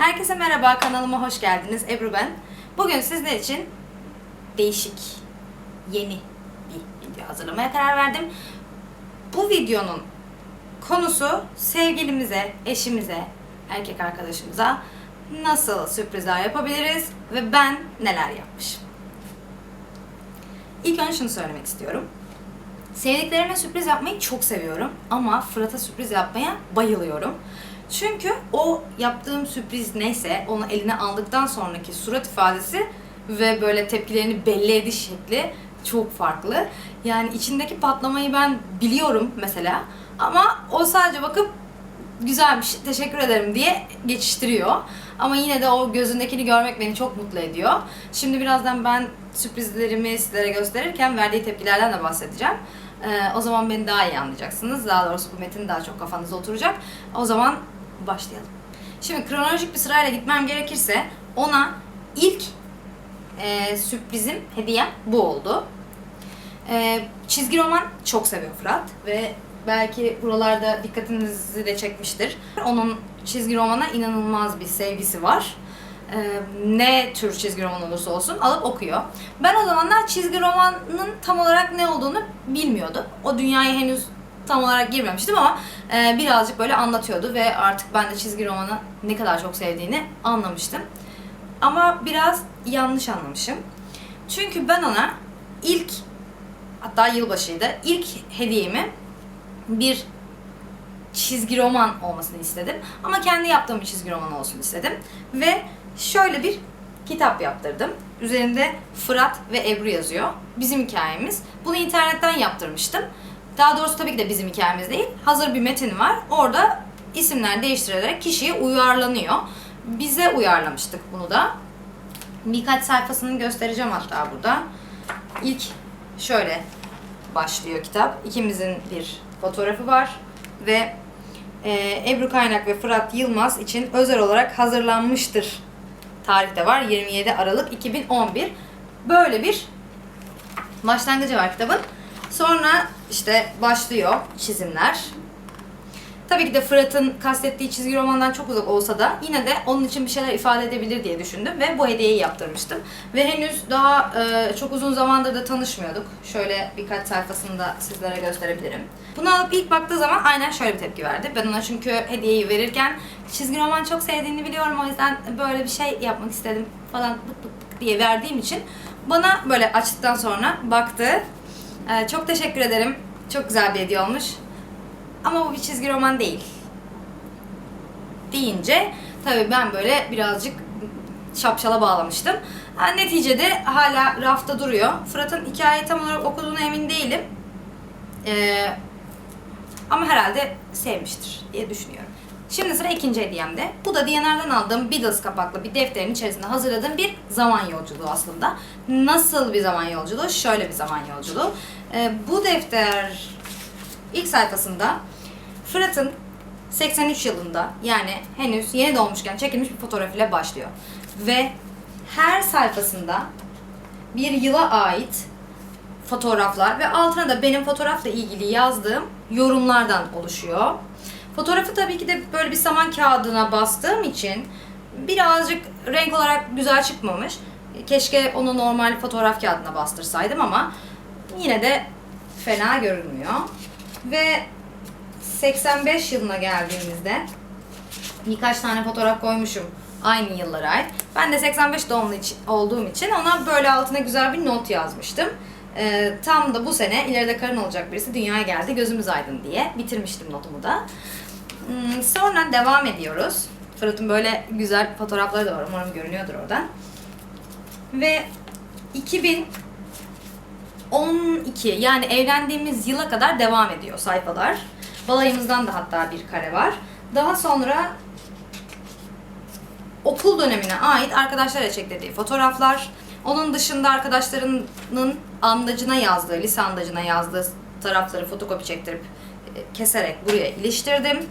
Herkese merhaba, kanalıma hoş geldiniz. Ebru ben. Bugün sizler için değişik, yeni bir video hazırlamaya karar verdim. Bu videonun konusu sevgilimize, eşimize, erkek arkadaşımıza nasıl sürprizler yapabiliriz ve ben neler yapmışım. İlk önce şunu söylemek istiyorum. Sevdiklerime sürpriz yapmayı çok seviyorum ama Fırat'a sürpriz yapmaya bayılıyorum. Çünkü o yaptığım sürpriz neyse onu eline aldıktan sonraki surat ifadesi ve böyle tepkilerini belli ediş şekli çok farklı. Yani içindeki patlamayı ben biliyorum mesela ama o sadece bakıp güzelmiş, teşekkür ederim diye geçiştiriyor. Ama yine de o gözündekini görmek beni çok mutlu ediyor. Şimdi birazdan ben sürprizlerimi sizlere gösterirken verdiği tepkilerden de bahsedeceğim. Ee, o zaman beni daha iyi anlayacaksınız. Daha doğrusu bu metin daha çok kafanızda oturacak. O zaman başlayalım. Şimdi kronolojik bir sırayla gitmem gerekirse ona ilk e, sürprizim, hediyem bu oldu. Ee, çizgi roman çok seviyor Fırat ve belki buralarda dikkatinizi de çekmiştir. Onun çizgi romana inanılmaz bir sevgisi var. Ee, ne tür çizgi roman olursa olsun alıp okuyor. Ben o zamanlar çizgi romanın tam olarak ne olduğunu bilmiyordum. O dünyaya henüz tam olarak girmemiştim ama e, birazcık böyle anlatıyordu ve artık ben de çizgi romanı ne kadar çok sevdiğini anlamıştım. Ama biraz yanlış anlamışım. Çünkü ben ona ilk hatta yılbaşıydı. İlk hediyemi bir çizgi roman olmasını istedim. Ama kendi yaptığım bir çizgi roman olsun istedim. Ve şöyle bir kitap yaptırdım. Üzerinde Fırat ve Ebru yazıyor. Bizim hikayemiz. Bunu internetten yaptırmıştım. Daha doğrusu tabii ki de bizim hikayemiz değil. Hazır bir metin var. Orada isimler değiştirilerek kişiye uyarlanıyor. Bize uyarlamıştık bunu da. Birkaç sayfasını göstereceğim hatta burada. İlk şöyle başlıyor kitap. İkimizin bir fotoğrafı var ve e, Ebru Kaynak ve Fırat Yılmaz için özel olarak hazırlanmıştır. Tarihte var 27 Aralık 2011. Böyle bir başlangıcı var kitabın. Sonra işte başlıyor çizimler. Tabii ki de Fırat'ın kastettiği çizgi romandan çok uzak olsa da yine de onun için bir şeyler ifade edebilir diye düşündüm ve bu hediyeyi yaptırmıştım. Ve henüz daha e, çok uzun zamandır da tanışmıyorduk. Şöyle birkaç sayfasını da sizlere gösterebilirim. Bunu alıp ilk baktığı zaman aynen şöyle bir tepki verdi. Ben ona çünkü hediyeyi verirken çizgi roman çok sevdiğini biliyorum o yüzden böyle bir şey yapmak istedim falan bık bık bık diye verdiğim için bana böyle açtıktan sonra baktı. E, çok teşekkür ederim. Çok güzel bir hediye olmuş. Ama bu bir çizgi roman değil. Deyince tabii ben böyle birazcık şapşala bağlamıştım. Ha, neticede hala rafta duruyor. Fırat'ın hikayeyi tam olarak okuduğuna emin değilim. Ee, ama herhalde sevmiştir diye düşünüyorum. Şimdi sıra ikinci hediyemde. Bu da D&R'dan aldığım Beatles kapaklı bir defterin içerisinde hazırladığım bir zaman yolculuğu aslında. Nasıl bir zaman yolculuğu? Şöyle bir zaman yolculuğu. Ee, bu defter ilk sayfasında Fırat'ın 83 yılında yani henüz yeni doğmuşken çekilmiş bir fotoğraf ile başlıyor. Ve her sayfasında bir yıla ait fotoğraflar ve altına da benim fotoğrafla ilgili yazdığım yorumlardan oluşuyor. Fotoğrafı tabii ki de böyle bir saman kağıdına bastığım için birazcık renk olarak güzel çıkmamış. Keşke onu normal fotoğraf kağıdına bastırsaydım ama yine de fena görünmüyor. Ve 85 yılına geldiğimizde birkaç tane fotoğraf koymuşum aynı yıllara ait. Ben de 85 doğumlu olduğum için ona böyle altına güzel bir not yazmıştım. Ee, tam da bu sene ileride karın olacak birisi dünyaya geldi gözümüz aydın diye bitirmiştim notumu da. Hmm, sonra devam ediyoruz. Fırat'ın böyle güzel fotoğrafları da var. Umarım görünüyordur oradan. Ve 2000 12 yani evlendiğimiz yıla kadar devam ediyor sayfalar. Balayımızdan da hatta bir kare var. Daha sonra okul dönemine ait arkadaşlarla çektirdiği fotoğraflar. Onun dışında arkadaşlarının andacına yazdığı, lise andacına yazdığı tarafları fotokopi çektirip e, keserek buraya iliştirdim.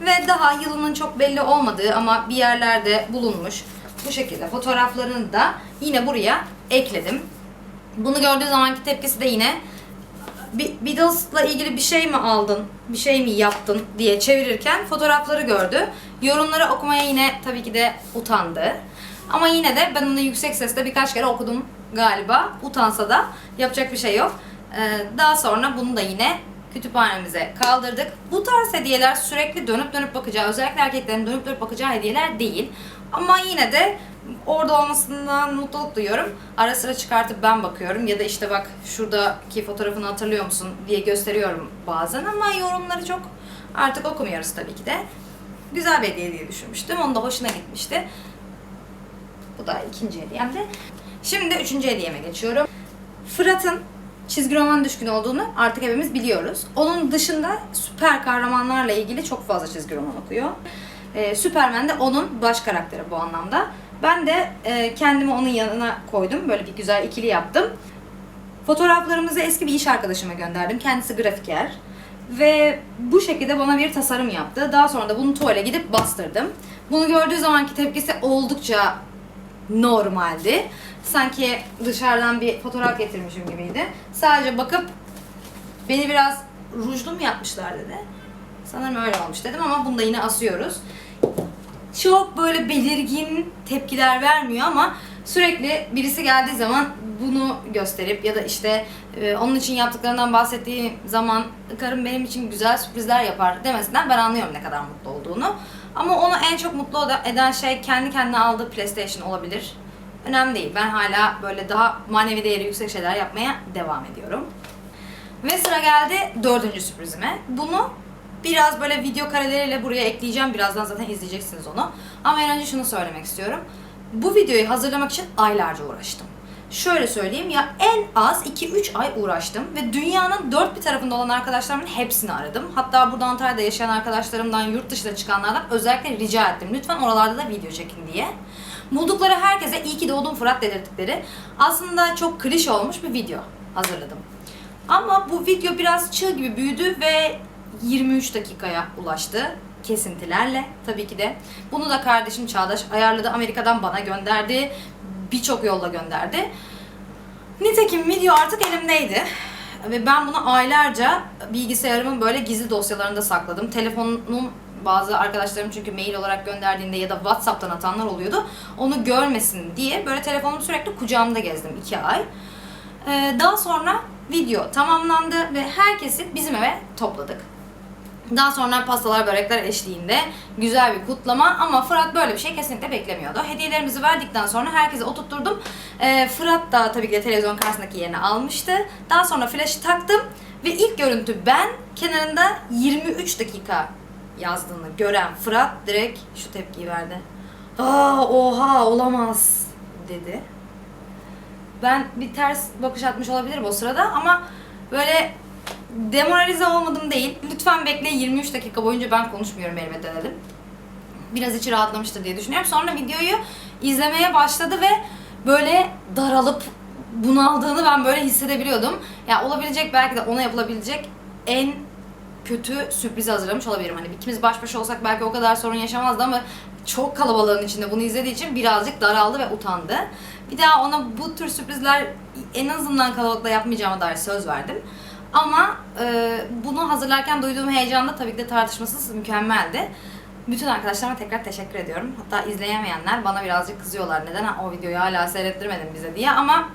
Ve daha yılının çok belli olmadığı ama bir yerlerde bulunmuş bu şekilde fotoğraflarını da yine buraya ekledim. Bunu gördüğü zamanki tepkisi de yine Be- Beatles'la ilgili bir şey mi aldın, bir şey mi yaptın diye çevirirken fotoğrafları gördü. Yorumları okumaya yine tabii ki de utandı. Ama yine de ben onu yüksek sesle birkaç kere okudum galiba. Utansa da yapacak bir şey yok. Ee, daha sonra bunu da yine kütüphanemize kaldırdık. Bu tarz hediyeler sürekli dönüp dönüp bakacağı, özellikle erkeklerin dönüp dönüp bakacağı hediyeler değil. Ama yine de orada olmasından mutluluk duyuyorum. Ara sıra çıkartıp ben bakıyorum ya da işte bak şuradaki fotoğrafını hatırlıyor musun diye gösteriyorum bazen ama yorumları çok artık okumuyoruz tabii ki de. Güzel bir hediye diye düşünmüştüm. Onun da hoşuna gitmişti. Bu da ikinci hediyemdi. Şimdi üçüncü hediyeme geçiyorum. Fırat'ın çizgi roman düşkün olduğunu artık hepimiz biliyoruz. Onun dışında süper kahramanlarla ilgili çok fazla çizgi roman okuyor. Ee, Superman de onun baş karakteri bu anlamda. Ben de e, kendimi onun yanına koydum. Böyle bir güzel ikili yaptım. Fotoğraflarımızı eski bir iş arkadaşıma gönderdim. Kendisi grafiker. Ve bu şekilde bana bir tasarım yaptı. Daha sonra da bunu tuvale gidip bastırdım. Bunu gördüğü zamanki tepkisi oldukça normaldi. Sanki dışarıdan bir fotoğraf getirmişim gibiydi. Sadece bakıp beni biraz rujlu mu yapmışlar dedi. Sanırım öyle olmuş dedim ama bunu da yine asıyoruz. Çok böyle belirgin tepkiler vermiyor ama sürekli birisi geldiği zaman bunu gösterip ya da işte e, onun için yaptıklarından bahsettiğim zaman karım benim için güzel sürprizler yapar demesinden ben anlıyorum ne kadar mutlu olduğunu. Ama onu en çok mutlu eden şey kendi kendine aldığı PlayStation olabilir. Önemli değil. Ben hala böyle daha manevi değeri yüksek şeyler yapmaya devam ediyorum. Ve sıra geldi dördüncü sürprizime. Bunu biraz böyle video kareleriyle buraya ekleyeceğim. Birazdan zaten izleyeceksiniz onu. Ama en önce şunu söylemek istiyorum. Bu videoyu hazırlamak için aylarca uğraştım. Şöyle söyleyeyim ya en az 2-3 ay uğraştım ve dünyanın dört bir tarafında olan arkadaşlarımın hepsini aradım. Hatta burada Antalya'da yaşayan arkadaşlarımdan, yurt dışına çıkanlardan özellikle rica ettim. Lütfen oralarda da video çekin diye. Buldukları herkese iyi ki doğdun Fırat dedirttikleri aslında çok klişe olmuş bir video hazırladım. Ama bu video biraz çığ gibi büyüdü ve 23 dakikaya ulaştı. Kesintilerle tabii ki de. Bunu da kardeşim Çağdaş ayarladı. Amerika'dan bana gönderdi. Birçok yolla gönderdi. Nitekim video artık elimdeydi. Ve ben bunu aylarca bilgisayarımın böyle gizli dosyalarında sakladım. Telefonum bazı arkadaşlarım çünkü mail olarak gönderdiğinde ya da Whatsapp'tan atanlar oluyordu. Onu görmesin diye böyle telefonumu sürekli kucağımda gezdim iki ay. Ee, daha sonra video tamamlandı ve herkesi bizim eve topladık. Daha sonra pastalar, börekler eşliğinde güzel bir kutlama ama Fırat böyle bir şey kesinlikle beklemiyordu. Hediyelerimizi verdikten sonra herkese oturtturdum. Ee, Fırat da tabii ki de televizyon karşısındaki yerini almıştı. Daha sonra flaşı taktım ve ilk görüntü ben kenarında 23 dakika yazdığını gören Fırat direkt şu tepkiyi verdi. Aa oha olamaz dedi. Ben bir ters bakış atmış olabilirim o sırada ama böyle demoralize olmadım değil. Lütfen bekle 23 dakika boyunca ben konuşmuyorum elbette dedim. Biraz içi rahatlamıştır diye düşünüyorum. Sonra videoyu izlemeye başladı ve böyle daralıp bunaldığını ben böyle hissedebiliyordum. Ya olabilecek belki de ona yapılabilecek en kötü sürpriz hazırlamış olabilirim. Hani ikimiz baş başa olsak belki o kadar sorun yaşamazdı ama çok kalabalığın içinde bunu izlediği için birazcık daraldı ve utandı. Bir daha ona bu tür sürprizler en azından kalabalıkla yapmayacağıma dair söz verdim. Ama e, bunu hazırlarken duyduğum heyecan da tabii ki de tartışmasız mükemmeldi. Bütün arkadaşlarıma tekrar teşekkür ediyorum. Hatta izleyemeyenler bana birazcık kızıyorlar. Neden o videoyu hala seyrettirmedin bize diye ama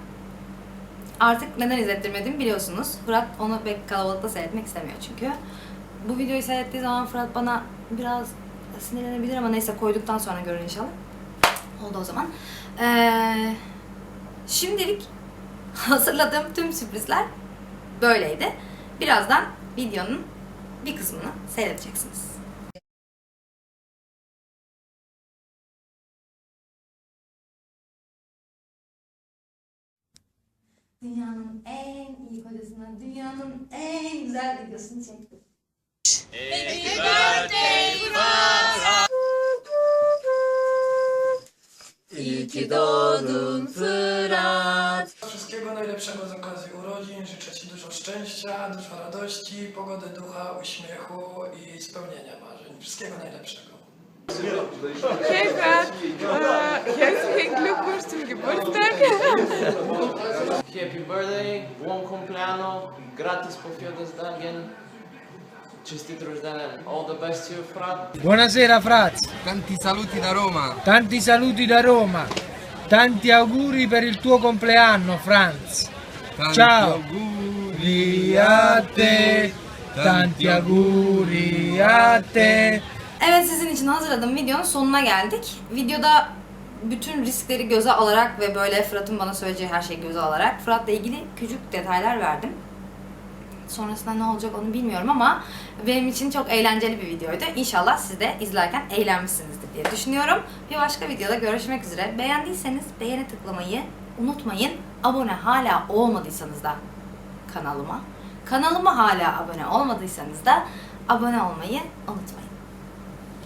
artık neden izlettirmedim biliyorsunuz. Fırat onu pek kalabalıkta seyretmek istemiyor çünkü. Bu videoyu seyrettiği zaman Fırat bana biraz sinirlenebilir ama neyse koyduktan sonra görür inşallah. Oldu o zaman. Ee, şimdilik hazırladığım tüm sürprizler böyleydi. Birazdan videonun bir kısmını seyredeceksiniz. Dünyanın en iyi kocasına, dünyanın en güzel videosunu çektim. Wszystkiego najlepszego z okazji urodzin. Życzę Ci dużo szczęścia, dużo radości, pogody ducha, uśmiechu i spełnienia marzeń. Wszystkiego najlepszego. Äh, herzlichen Glückwunsch zum Geburtstag. Happy birthday, buon compleanno, gratis por Fio des Dagen. Çistit Rojdanen. All the best to you, Frat. Buonasera Fraz, Tanti saluti da Roma. tanti saluti da Roma, tanti auguri per il tuo compleanno Franz. Tanti Ciao. auguri a te, tanti auguri a te. Evet sizin için hazırladığım videonun sonuna geldik. Videoda bütün riskleri göze alarak ve böyle Fırat'ın bana söyleyeceği her şeyi göze alarak Fırat'la ilgili küçük detaylar verdim. Sonrasında ne olacak onu bilmiyorum ama benim için çok eğlenceli bir videoydu. İnşallah siz de izlerken eğlenmişsinizdir diye düşünüyorum. Bir başka videoda görüşmek üzere. Beğendiyseniz beğeni tıklamayı unutmayın. Abone hala olmadıysanız da kanalıma. Kanalıma hala abone olmadıysanız da abone olmayı unutmayın.